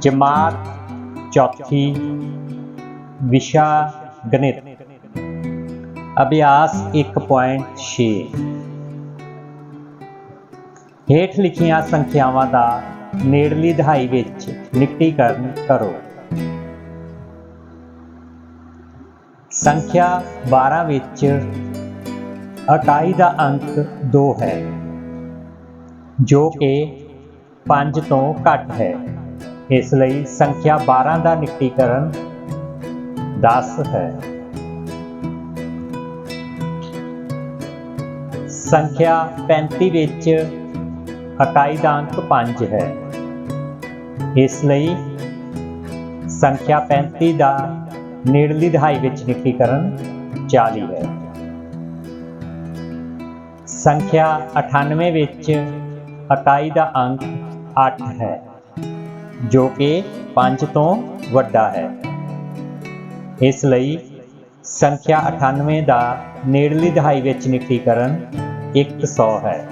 ਜਮਾਤ, ਚੌਥੀ, ਵਿਸ਼ਾ, ਗਣਿਤ। ਅਭਿਆਸ 1.6 ਹੇਠ ਲਿਖੀਆਂ ਸੰਖਿਆਵਾਂ ਦਾ ਨੇੜਲੀ ਦਹਾਈ ਵਿੱਚ ਨਿਕਟੀਕਰਨ ਕਰੋ। ਸੰਖਿਆ 12 ਵਿੱਚ ਇਕਾਈ ਦਾ ਅੰਕ 2 ਹੈ, ਜੋ ਕਿ 5 ਤੋਂ ਘੱਟ ਹੈ। ਇਸ ਲਈ ਸੰਖਿਆ 12 ਦਾ ਨਿਕਟੀਕਰਨ 10 ਹੈ। ਸੰਖਿਆ 35 ਵਿੱਚ ਇਕਾਈ ਦਾ ਅੰਕ 5 ਹੈ। ਇਸ ਲਈ ਸੰਖਿਆ 35 ਦਾ ਨੇੜਲੀ ਦਹਾਈ ਵਿੱਚ ਨਿਕਟੀਕਰਨ 40 ਹੈ। ਸੰਖਿਆ 98 ਵਿੱਚ ਇਕਾਈ ਦਾ ਅੰਕ 8 ਹੈ। ਜੋ ਕਿ 5 ਤੋਂ ਵੱਡਾ ਹੈ। ਇਸ ਲਈ ਸੰਖਿਆ 98 ਦਾ ਨੇੜਲੀ ਦਹਾਈ ਵਿੱਚ ਨਿਕਟੀਕਰਨ 100 ਹੈ।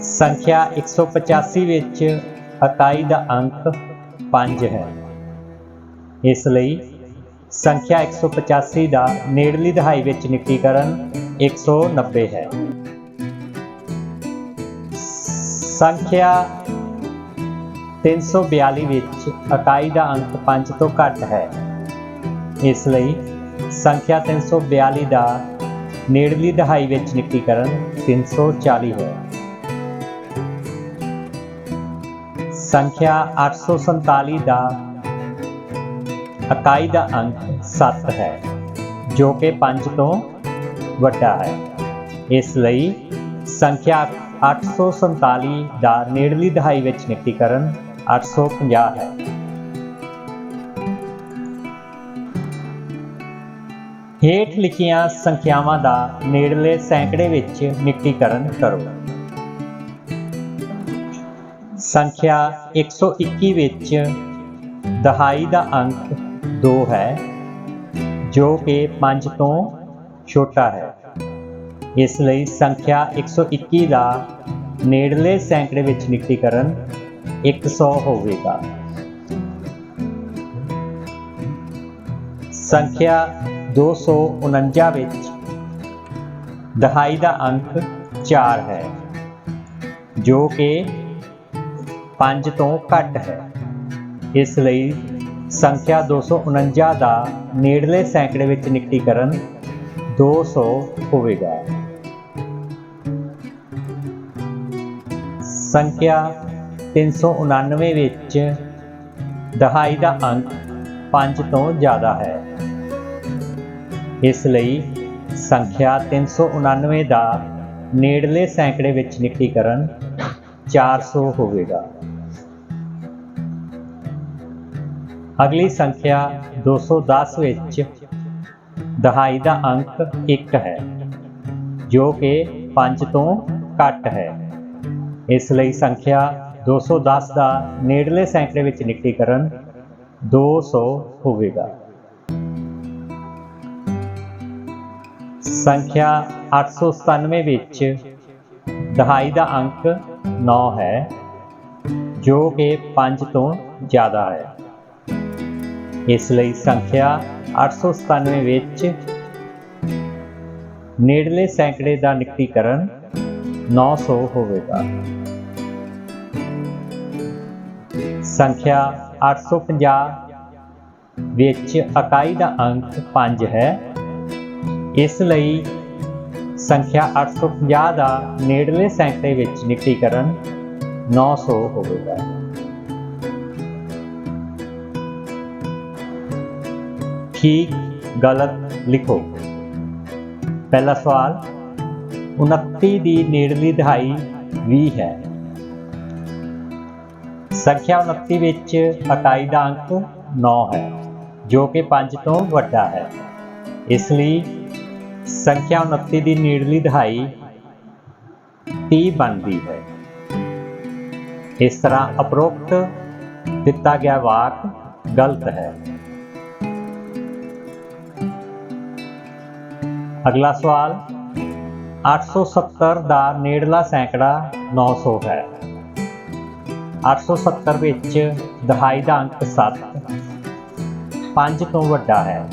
ਸੰਖਿਆ 185 ਵਿੱਚ ਇਕਾਈ ਦਾ ਅੰਕ 5 ਹੈ। ਇਸ ਲਈ ਸੰਖਿਆ 185 ਦਾ ਨੇੜਲੀ ਦਹਾਈ ਵਿੱਚ ਨਿਕਟੀਕਰਨ 190 ਹੈ। ਸੰਖਿਆ 342 ਵਿੱਚ ਇਕਾਈ ਦਾ ਅੰਕ 5 ਤੋਂ ਘੱਟ ਹੈ। ਇਸ ਲਈ ਸੰਖਿਆ 342 ਦਾ ਨੇੜਲੀ ਦਹਾਈ ਵਿੱਚ ਨਿਕਟੀਕਰਨ 340 ਹੈ ਸੰਖਿਆ 847 ਦਾ ਇਕਾਈ ਦਾ ਅੰਕ 7 ਹੈ, ਜੋ ਕਿ 5 ਤੋਂ ਵੱਡਾ ਹੈ। ਇਸ ਲਈ ਸੰਖਿਆ 847 ਦਾ ਨੇੜਲੀ ਦਹਾਈ ਵਿੱਚ ਨਿਕਟੀਕਰਨ 850 ਹੈ। ਹੇਠ ਲਿਖੀਆਂ ਸੰਖਿਆਵਾਂ ਦਾ ਨੇੜਲੇ ਸੈਂਕੜੇ ਵਿੱਚ ਨਿਕਟੀਕਰਨ ਕਰੋ। ਸੰਖਿਆ 121 ਵਿੱਚ ਦਹਾਈ ਦਾ ਅੰਕ 2 ਹੈ, ਜੋ ਕਿ 5 ਤੋਂ ਛੋਟਾ ਹੈ। ਇਸ ਲਈ ਸੰਖਿਆ 121 ਦਾ ਨੇੜਲੇ ਸੈਂਕੜੇ ਵਿੱਚ ਨਿਕਟੀਕਰਨ 100 ਹੋਵੇਗਾ। ਸੰਖਿਆ 249 ਵਿੱਚ ਦਹਾਈ ਦਾ ਅੰਕ 4 ਹੈ, ਜੋ ਕਿ 5 ਤੋਂ ਘੱਟ ਹੈ। ਇਸ ਲਈ ਸੰਖਿਆ 249 ਦਾ ਨੇੜਲੇ ਸੈਂਕੜੇ ਵਿੱਚ ਨਿਕਟੀਕਰਨ 200 ਹੋਵੇਗਾ। ਸੰਖਿਆ 399 ਵਿੱਚ ਦਹਾਈ ਦਾ ਅੰਕ 5 ਤੋਂ ਜ਼ਿਆਦਾ ਹੈ। ਇਸ ਲਈ ਸੰਖਿਆ 399 ਦਾ ਨੇੜਲੇ ਸੈਂਕੜੇ ਵਿੱਚ ਨਿਕਟੀਕਰਨ 400 ਹੋਵੇਗਾ। ਅਗਲੀ ਸੰਖਿਆ 210 ਵਿੱਚ ਦਹਾਈ ਦਾ ਅੰਕ 1 ਹੈ, ਜੋ ਕਿ 5 ਤੋਂ ਘੱਟ ਹੈ। ਇਸ ਲਈ ਸੰਖਿਆ 210 ਦਾ ਨੇੜਲੇ ਸੈਂਕੜੇ ਵਿੱਚ ਨਿਕਟੀਕਰਨ 200 ਹੋਵੇਗਾ। ਸੰਖਿਆ 897 ਵਿੱਚ ਦਹਾਈ ਦਾ ਅੰਕ 9 ਹੈ, ਜੋ ਕਿ 5 ਤੋਂ ਜ਼ਿਆਦਾ ਹੈ। ਇਸ ਲਈ ਸੰਖਿਆ 897 ਵਿੱਚ ਨੇੜਲੇ ਸੈਂਕੜੇ ਦਾ ਨਿਕਟੀਕਰਨ 900 ਹੋਵੇਗਾ। ਸੰਖਿਆ 850 ਵਿੱਚ ਇਕਾਈ ਦਾ ਅੰਕ 5 ਹੈ। ਇਸ ਲਈ ਸੰਖਿਆ 850 ਦਾ ਨੇੜਲੇ ਸੈਂਕੜੇ ਵਿੱਚ ਨਿਕਟੀਕਰਨ 900 ਹੋਵੇਗਾ। ਠੀਕ ਗਲਤ ਲਿਖੋ। ਪਹਿਲਾ ਸਵਾਲ 29 ਦੀ ਨੇੜਲੀ ਦਹਾਈ 20 ਹੈ। ਸੰਖਿਆ 29 ਵਿੱਚ ਇਕਾਈ ਦਾ ਅੰਕ 9 ਹੈ, ਜੋ ਕਿ 5 ਤੋਂ ਵੱਡਾ ਹੈ। ਇਸ ਲਈ ਸੰਖਿਆ 29 ਦੀ ਨੇੜਲੀ ਦਹਾਈ 30 ਬਣਦੀ ਹੈ। ਇਸ ਤਰ੍ਹਾਂ ਉਪਰੋਕਤ ਦਿੱਤਾ ਗਿਆ ਵਾਕ ਗਲਤ ਹੈ। ਅਗਲਾ ਸਵਾਲ 870 ਦਾ ਨੇੜਲਾ ਸੈਂਕੜਾ 900 ਹੈ। 870 ਵਿੱਚ ਦਹਾਈ ਦਾ ਅੰਕ 7 5 ਤੋਂ ਵੱਡਾ ਹੈ।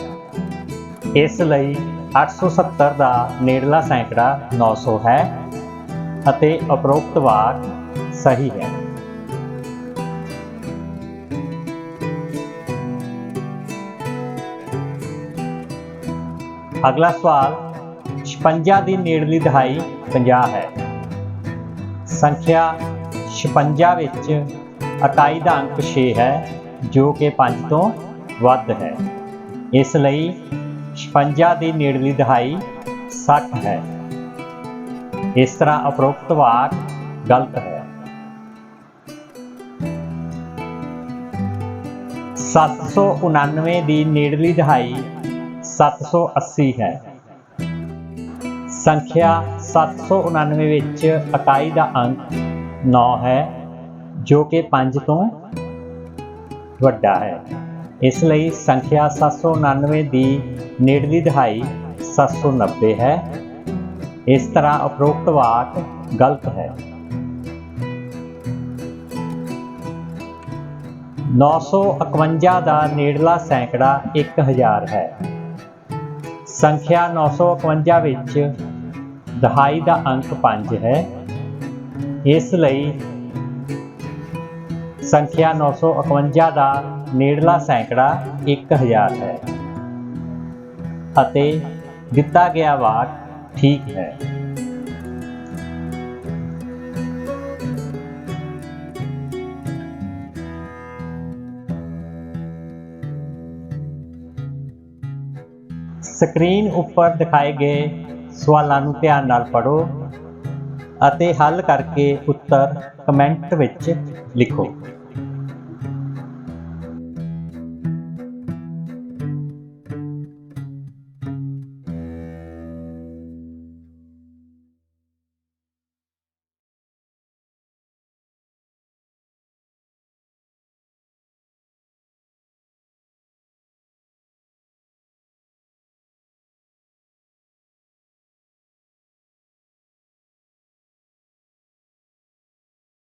ਇਸ ਲਈ 870 ਦਾ ਨੇੜਲਾ ਸੈਂਕੜਾ 900 ਹੈ ਅਤੇ ਉਪਰੋਕਤ ਵਾਕ ਸਹੀ ਹੈ। ਅਗਲਾ ਸਵਾਲ 56 ਦੀ ਨੇੜਲੀ ਦਹਾਈ 50 ਹੈ। ਸੰਖਿਆ 56 ਵਿੱਚ ਇਕਾਈ ਦਾ ਅੰਕ 6 ਹੈ, ਜੋ ਕਿ 5 ਤੋਂ ਵੱਧ ਹੈ। ਇਸ ਲਈ 56 ਦੀ ਨੇੜਲੀ ਦਹਾਈ 60 ਹੈ। ਇਸ ਤਰ੍ਹਾਂ ਉਪਰੋਕਤ ਵਾਕ ਗਲਤ ਹੈ। 799 ਦੀ ਨੇੜਲੀ ਦਹਾਈ 780 ਹੈ। ਸੰਖਿਆ 799 ਵਿੱਚ ਇਕਾਈ ਦਾ ਅੰਕ 9 ਹੈ, ਜੋ ਕਿ 5 ਤੋਂ ਵੱਡਾ ਹੈ। ਇਸ ਲਈ ਸੰਖਿਆ 799 ਦੀ ਨੇੜਲੀ ਦਹਾਈ 790 ਹੈ। ਇਸ ਤਰ੍ਹਾਂ ਉਪਰੋਕਤ ਵਾਕ ਗਲਤ ਹੈ। 951 ਦਾ ਨੇੜਲਾ ਸੈਂਕੜਾ 1000 ਹੈ। ਸੰਖਿਆ 951 ਵਿੱਚ ਦਹਾਈ ਦਾ ਅੰਕ 5 ਹੈ। ਇਸ ਲਈ ਸੰਖਿਆ 951 ਦਾ ਨੇੜਲਾ ਸੈਂਕੜਾ 1000 ਹੈ ਅਤੇ ਦਿੱਤਾ ਗਿਆ ਵਾਕ ਠੀਕ ਹੈ। ਸਕਰੀਨ ਉੱਪਰ ਦਿਖਾਏ ਗਏ ਸਵਾਲਾਂ ਨੂੰ ਧਿਆਨ ਨਾਲ ਪੜ੍ਹੋ ਅਤੇ ਹੱਲ ਕਰਕੇ ਉੱਤਰ ਕਮੈਂਟ ਵਿੱਚ ਲਿਖੋ।